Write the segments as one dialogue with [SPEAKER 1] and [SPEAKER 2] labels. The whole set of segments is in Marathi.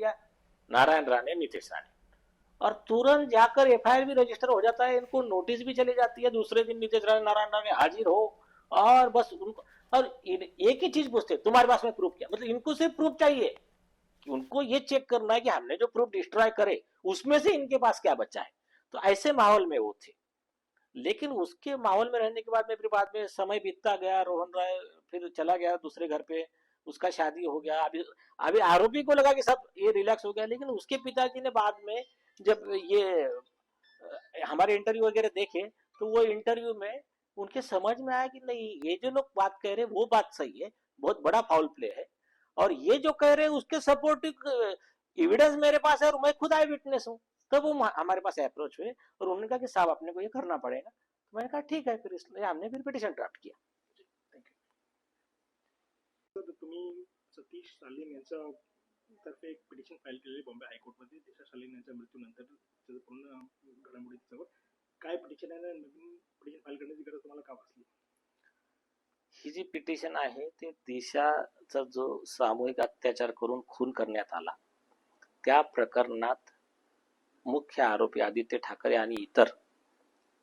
[SPEAKER 1] किया नारायण राणे नीतीश राणे। और तुरंत जाकर एफ़ भी रजिस्टर हो जाता है इनको नोटिस भी चली जाती है दूसरे दिन नीतीश राणे नारायण राणे हाजिर हो और बस उनको और एक ही चीज़ पूछते तुम्हारे पास में प्रूफ क्या? मतलब इनको सिर्फ़ प्रूफ चाहिए कि उनको ये चेक करना है कि हमने जो प्रूफ डिस्ट्रॉय करे उसमें से इनके पास क्या बचा है? तो ऐसे माहौल में वो थे। लेकिन उसके माहौल में रहने के बाद में फिर बाद में समय बीतता गया रोहन राय फिर चला गया दूसरे घर पे। उसका शादी हो गया। अभी अभी आरोपी को लगा कि सब ये रिलैक्स हो गया, लेकिन उसके पिताजी ने बाद में जब ये हमारे इंटरव्यू वगैरह देखे तो वो इंटरव्यू में उनके समझ में आया कि नहीं, ये जो लोग बात कह रहे हैं, वो बात सही है, बहुत बड़ा फाउल प्ले है। और ये जो कह रहे हैं, उसके सपोर्टिव एविडेंस मेरे पास है और मैं खुद आई विटनेस हूँ। तब वो हमारे पास अप्रोच हुए और उन्होंने कहा कि साहब अपने को ये करना पड़ेगा। तो मैंने कहा, ठीक है, फिर इसलिए हमने फिर पिटिशन ड्राफ्ट किया।
[SPEAKER 2] तर तुम्ही सतीश सालीम यांच्या तर्फे एक पिटिशन फाईल केलेली बॉम्बे हायकोर्टमध्ये. दिशा सालीम यांच्या मृत्यूनंतर त्याचं पूर्ण घडामोडी त्याच्यावर काय पिटिशन आहे? नवीन पिटिशन फाईल करण्याची गरज तुम्हाला का वाचली
[SPEAKER 1] ही जी पिटिशन आहे ते दिशाचा जो सामूहिक अत्याचार करून खून करण्यात आला त्या प्रकरणात मुख्य आरोपी आदित्य ठाकरे आणि इतर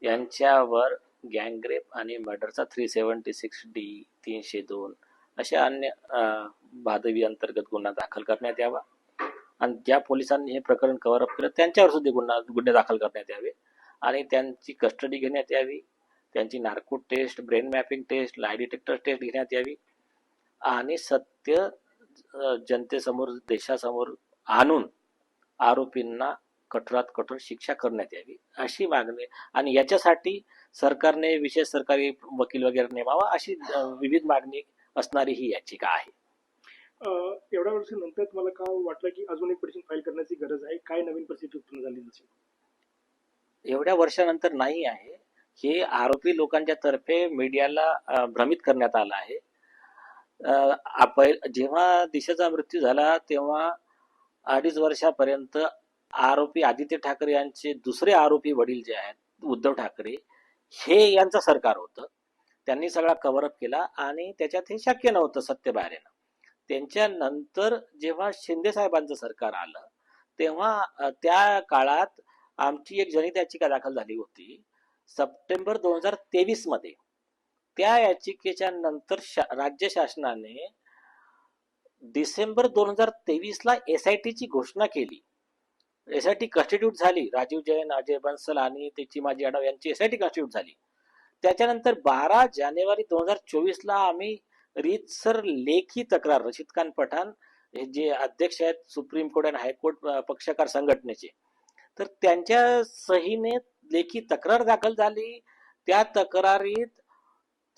[SPEAKER 1] यांच्यावर गँगरेप आणि मर्डरचा थ्री सेवन्टी सिक्स डी तीनशे दोन अशा अन्य अं, भादवी अंतर्गत गुन्हा दाखल करण्यात यावा. आणि ज्या पोलिसांनी हे प्रकरण कव्हर अप केलं त्यांच्यावर सुद्धा गुन्हा गुन्हे दाखल करण्यात यावे. आणि त्यांची कस्टडी घेण्यात यावी. त्यांची narco test brain mapping test lie detector test घेण्यात यावी. आणि सत्य जनतेसमोर देशासमोर आणून आरोपींना कठोरात कठोर शिक्षा करण्यात यावी अशी मागणी. आणि याच्यासाठी सरकारने विशेष सरकारी वकील वगैरे नेमावा अशी विविध मागणी असणारी ही याचिका आहे.
[SPEAKER 2] एवढ्या वर्षानंतर तुम्हाला का वाटलं की अजून एक पिटिशन फाईल करण्याची गरज आहे? काय नवीन परिस्थिती उत्पन्न झाली जशी
[SPEAKER 1] एवढ्या वर्षानंतर नाही आहे. हे आरोपी लोकांच्या तर्फे मीडियाला भ्रमित करण्यात आलं आहे. जेव्हा दिशेचा मृत्यू झाला तेव्हा अडीच वर्षापर्यंत आरोपी आदित्य ठाकरे यांचे दुसरे आरोपी वडील जे आहेत उद्धव ठाकरे हे यांचं सरकार होतं. त्यांनी सगळा कव्हरअप केला आणि त्याच्यात हे शक्य नव्हतं सत्य बाहेर येणं त्यांच्यानंतर जेव्हा शिंदे साहेबांचं सरकार आलं तेव्हा त्या काळात आमची एक जनहित याचिका दाखल झाली होती सप्टेंबर दोन हजार तेवीसमध्ये. त्या याचिकेच्या नंतर शा- राज्य शासनाने डिसेंबर दोन हजार तेवीस ला एस आय टीची घोषणा केली. एस आय टी कॉन्स्टिट्यूट झाली. राजीव जैन अजय बन्सल आणि ते चिमाजी यादव यांची एस आय टी कॉन्स्टिट्यूट झाली. त्याच्यानंतर बारा जानेवारी दोन हजार चोवीस ला आम्ही रीतसर लेखी तक्रार रशीद खान पठाण हे जे अध्यक्ष आहेत सुप्रीम कोर्ट आणि हायकोर्ट पक्षकार संघटनेचे. तर त्यांच्या सहीने लेखी तक्रार दाखल झाली. त्या तक्रारीत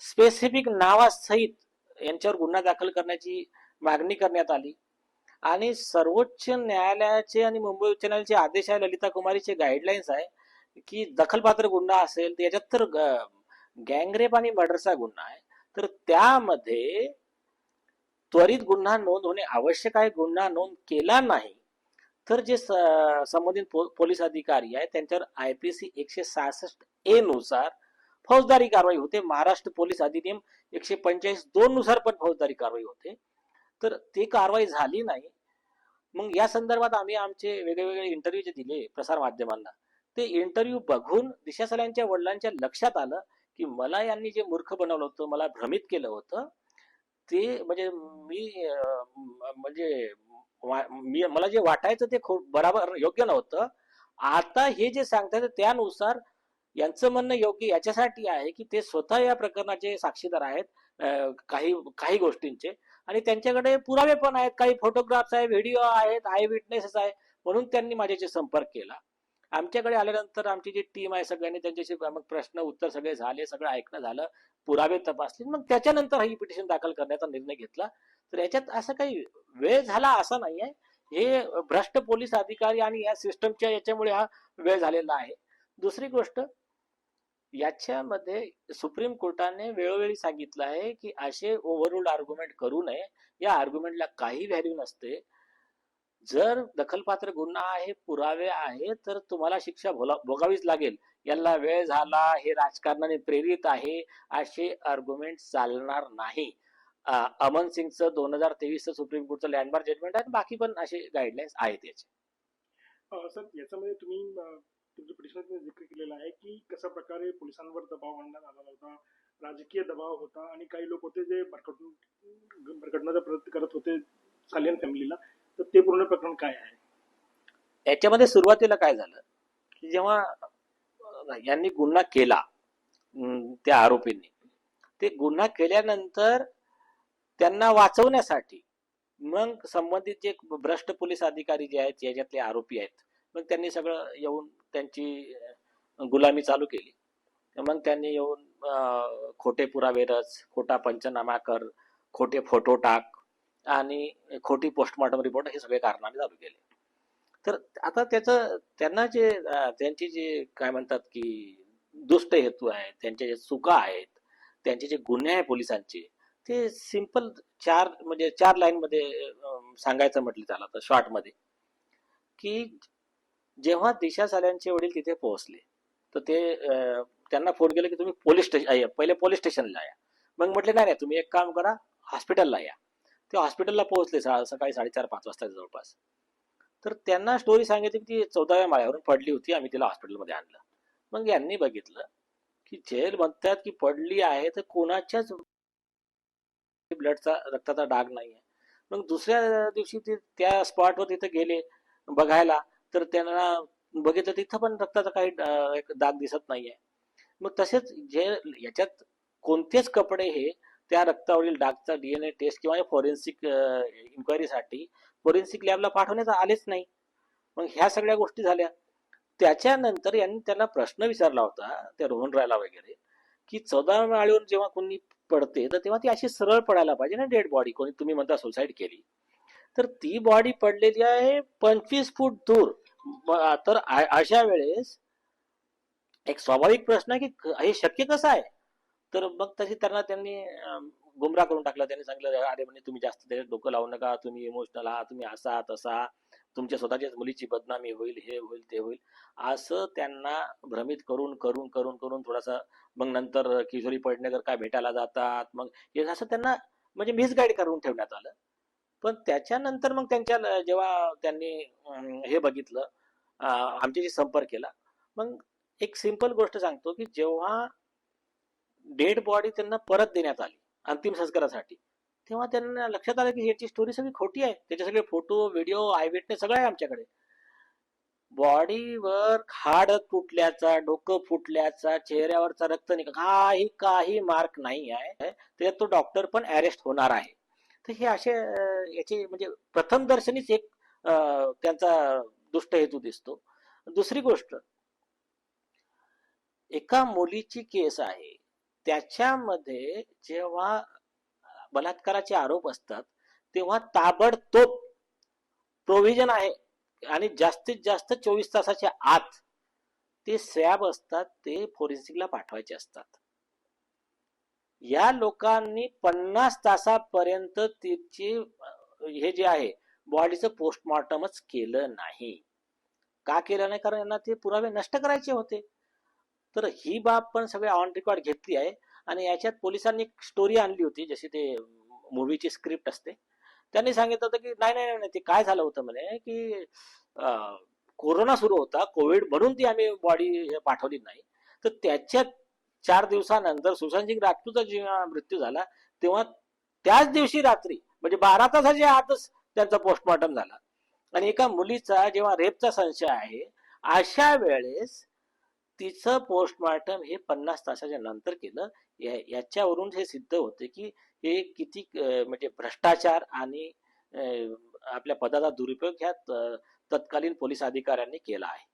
[SPEAKER 1] स्पेसिफिक नावासहित यांच्यावर गुन्हा दाखल करण्याची मागणी करण्यात आली. आणि सर्वोच्च न्यायालयाचे आणि मुंबई उच्च न्यायालयाचे आदेश आहे ललिता कुमारीचे गाईडलाईन्स आहे की दखलपात्र गुन्हा असेल तर याच्यात तर गँगरेप आणि मर्डरचा गुन्हा आहे. तर त्यामध्ये त्वरित गुन्हा नोंद होणे आवश्यक आहे. गुन्हा नोंद केला नाही तर जे संबंधित पो- पोलीस अधिकारी आहे त्यांच्यावर आय पी सी एकशे सहासष्ट ए नुसार फौजदारी कारवाई होते. महाराष्ट्र पोलीस अधिनियम एकशे पंचेचाळीस दोन नुसार पण फौजदारी कारवाई होते. तर ती कारवाई झाली नाही. मग या संदर्भात आम्ही आमचे वेगवेगळे इंटरव्ह्यू जे दिले प्रसार माध्यमांना ते इंटरव्ह्यू बघून दिशा सलांच्या वडिलांच्या लक्षात आलं. की मला यांनी जे मूर्ख बनवलं होतं मला भ्रमित केलं होतं ते म्हणजे मी म्हणजे मी मला जे वाटायचं ते खूप बराबर योग्य नव्हतं. आता हे जे सांगतात त्यानुसार यांचं म्हणणं योग्य याच्यासाठी आहे की ते स्वतः या प्रकरणाचे साक्षीदार आहेत काही काही गोष्टींचे. आणि त्यांच्याकडे पुरावे पण आहेत काही फोटोग्राफ्स आहे व्हिडिओ आहेत आय विटनेसेस आहे म्हणून त्यांनी माझ्याशी संपर्क केला. आमच्याकडे आल्यानंतर आमची जी टीम आहे सगळ्यांनी त्यांच्याशी मग प्रश्न उत्तर सगळे झाले सगळं ऐकणं झालं पुरावे तपासले. मग त्याच्यानंतर ही पिटिशन दाखल करण्याचा निर्णय घेतला. तर याच्यात असं काही वेळ झाला असा नाही आहे हे भ्रष्ट पोलीस अधिकारी आणि या सिस्टमच्या याच्यामुळे हा वेळ झालेला आहे. दुसरी गोष्ट याच्यामध्ये सुप्रीम कोर्टाने वेळोवेळी सांगितलं आहे की असे ओव्हरऑल आर्ग्युमेंट करू नये. या आर्ग्युमेंटला काही व्हॅल्यू नसते. जर दखलपात्र गुन्हा आहे पुरावे आहे तर तुम्हाला शिक्षा भोला- भोगावीच लागेल. याला वेळ झाला हे राजकारणाने प्रेरित आहे असे आर्ग्युमेंट चालणार नाही. अमन सिंगचं दोन हजार तेवीसचं सुप्रीम कोर्टचं लँडमार्क जजमेंट आहे बाकी पण असे गाईडलाईन्स आहेत याचे.
[SPEAKER 2] सर याच्यामध्ये तुम्ही तुमच्या पिटिशनमध्ये जिक्र केलेला आहे की कशा प्रकारे पोलिसांवर दबाव आणण्यात आला होता राजकीय दबाव होता आणि काही लोक होते जे भरकटून भरकटण्याचा प्रयत्न करत होते सालियन फॅमिलीला तर ते पूर्ण प्रकरण काय आहे?
[SPEAKER 1] याच्यामध्ये सुरुवातीला काय झालं? की जेव्हा यांनी गुन्हा केला त्या आरोपींनी ते गुन्हा केल्यानंतर त्यांना वाचवण्यासाठी मग संबंधित जे भ्रष्ट पोलीस अधिकारी जे आहेत याच्यातले आरोपी आहेत मग त्यांनी सगळं येऊन त्यांची गुलामी चालू केली. मग त्यांनी येऊन खोटे पुरावे रच खोटा पंचनामा कर खोटे फोटो टाक आणि खोटी पोस्टमॉर्टम रिपोर्ट हे सगळे कारणाने चालू केले. तर आता त्याचं त्यांना जे त्यांचे त्यांची जे काय म्हणतात की दुष्ट हेतू आहेत त्यांच्या जे चुका आहेत त्यांचे जे गुन्हे आहे पोलिसांचे ते सिंपल चार म्हणजे चार लाईन मध्ये सांगायचं म्हटलं त्याला तर शॉर्टमध्ये की जेव्हा दिशा साल्यांचे वडील तिथे पोहोचले तर ते त्यांना फोन केला की तुम्ही पोलीस स्टेशन पहिले पोलीस स्टेशनला या. मग म्हटले नाही नाही तुम्ही एक काम करा हॉस्पिटलला या. ते हॉस्पिटलला पोहोचले सा- सकाळी साडेचार पाच वाजता जवळपास. तर त्यांना स्टोरी सांगितली की ती चौदाव्या माळ्यावरून पडली होती आम्ही तिला हॉस्पिटलमध्ये आणलं. मग यांनी बघितलं की जेल म्हणतात की पडली आहे तर कोणाच्याच ब्लडचा रक्ताचा डाग नाही आहे मग दुसऱ्या दिवशी ते त्या स्पॉटवर तिथे गेले बघायला तर त्यांना बघितलं तिथं पण रक्ताचा काही डाग एक दाग दिसत नाहीये. मग तसेच जे याच्यात कोणतेच कपडे हे त्या रक्तावरील डागचा डीएनए टेस्ट किंवा फॉरेन्सिक इन्क्वायरीसाठी फॉरेन्सिक लॅबला पाठवण्यात आलेच नाही. मग ह्या सगळ्या गोष्टी झाल्या. त्याच्यानंतर यांनी त्याला प्रश्न विचारला होता त्या रोहन रायला वगैरे की चौदा माळीवर जेव्हा कोणी पडते तर तेव्हा ती अशी सरळ पडायला पाहिजे ना डेड बॉडी कोणी तुम्ही म्हणता सुसाईड केली. तर ती बॉडी पडलेली आहे पंचवीस फूट दूर. तर अशा वेळेस एक स्वाभाविक प्रश्न आहे की हे शक्य कसं आहे? तर मग तशी त्यांना त्यांनी गुमराह करून टाकला. त्यांनी सांगितलं अरे म्हणजे तुम्ही जास्त त्याच्यात डोकं लावू नका. तुम्ही इमोशनल आहात. तुम्ही असा तसा. तुमच्या स्वतःच्याच मुलीची बदनामी होईल हे होईल ते होईल. असं त्यांना भ्रमित करून करून करून करून थोडासा मग नंतर किशोरी पडणेकर काय भेटायला जातात. मग हे असं त्यांना म्हणजे मिसगाईड करून ठेवण्यात आलं. पण त्याच्यानंतर मग त्यांच्या जेव्हा त्यांनी हे बघितलं आमच्याशी संपर्क केला मग एक सिंपल गोष्ट सांगतो की जेव्हा डेड बॉडी त्यांना परत देण्यात आली अंतिम संस्कारासाठी. तेव्हा त्यांना लक्षात आलं की ह्याची स्टोरी सगळी खोटी आहे. त्याचे सगळे फोटो व्हिडिओ आय विटनेस सगळं आहे आमच्याकडे. बॉडीवर खाड तुटल्याचा डोकं फुटल्याचा चेहऱ्यावरचा रक्त निघा काही काही मार्क नाही आहे. त्याच्यात तो डॉक्टर पण अरेस्ट होणार आहे. तर हे असे याचे म्हणजे प्रथम दर्शनीच एक त्यांचा दुष्ट हेतू दिसतो. दुसरी गोष्ट एका मुलीची केस आहे. त्याच्यामध्ये जेव्हा बलात्काराचे आरोप असतात तेव्हा ताबडतोब प्रोव्हिजन आहे आणि जास्तीत जास्त चोवीस तासाच्या आत ते स्वॅब असतात ते फोरेन्सिकला पाठवायचे असतात. या लोकांनी पन्नास तासापर्यंत तिची हे जे आहे बॉडीचं पोस्टमॉर्टमच केलं नाही. का केलं नाही? कारण यांना ते पुरावे नष्ट करायचे होते. तर ही बाब पण सगळे ऑन रेकॉर्ड घेतली आहे. आणि याच्यात पोलिसांनी एक स्टोरी आणली होती जशी ते मूवीची स्क्रिप्ट असते. त्यांनी सांगितलं होतं की नाही नाही नाही ते काय झालं होतं म्हणे की कोरोना सुरू होता कोविड म्हणून ती आम्ही बॉडी पाठवली नाही. तर त्याच्या चार दिवसानंतर सुशांत सिंग राजपूतचा जेव्हा मृत्यू झाला तेव्हा त्याच दिवशी रात्री म्हणजे बारा तासाच्या आतच त्यांचा पोस्टमॉर्टम झाला. आणि एका मुलीचा जेव्हा रेपचा संशय आहे अशा वेळेस तिचं पोस्टमार्टम हे पन्नास तासाच्या नंतर केलं. या- याच्यावरून हे सिद्ध होते की हे किती म्हणजे भ्रष्टाचार आणि आपल्या पदाचा दुरुपयोग ह्या त- तत्कालीन पोलीस अधिकाऱ्यांनी केला आहे.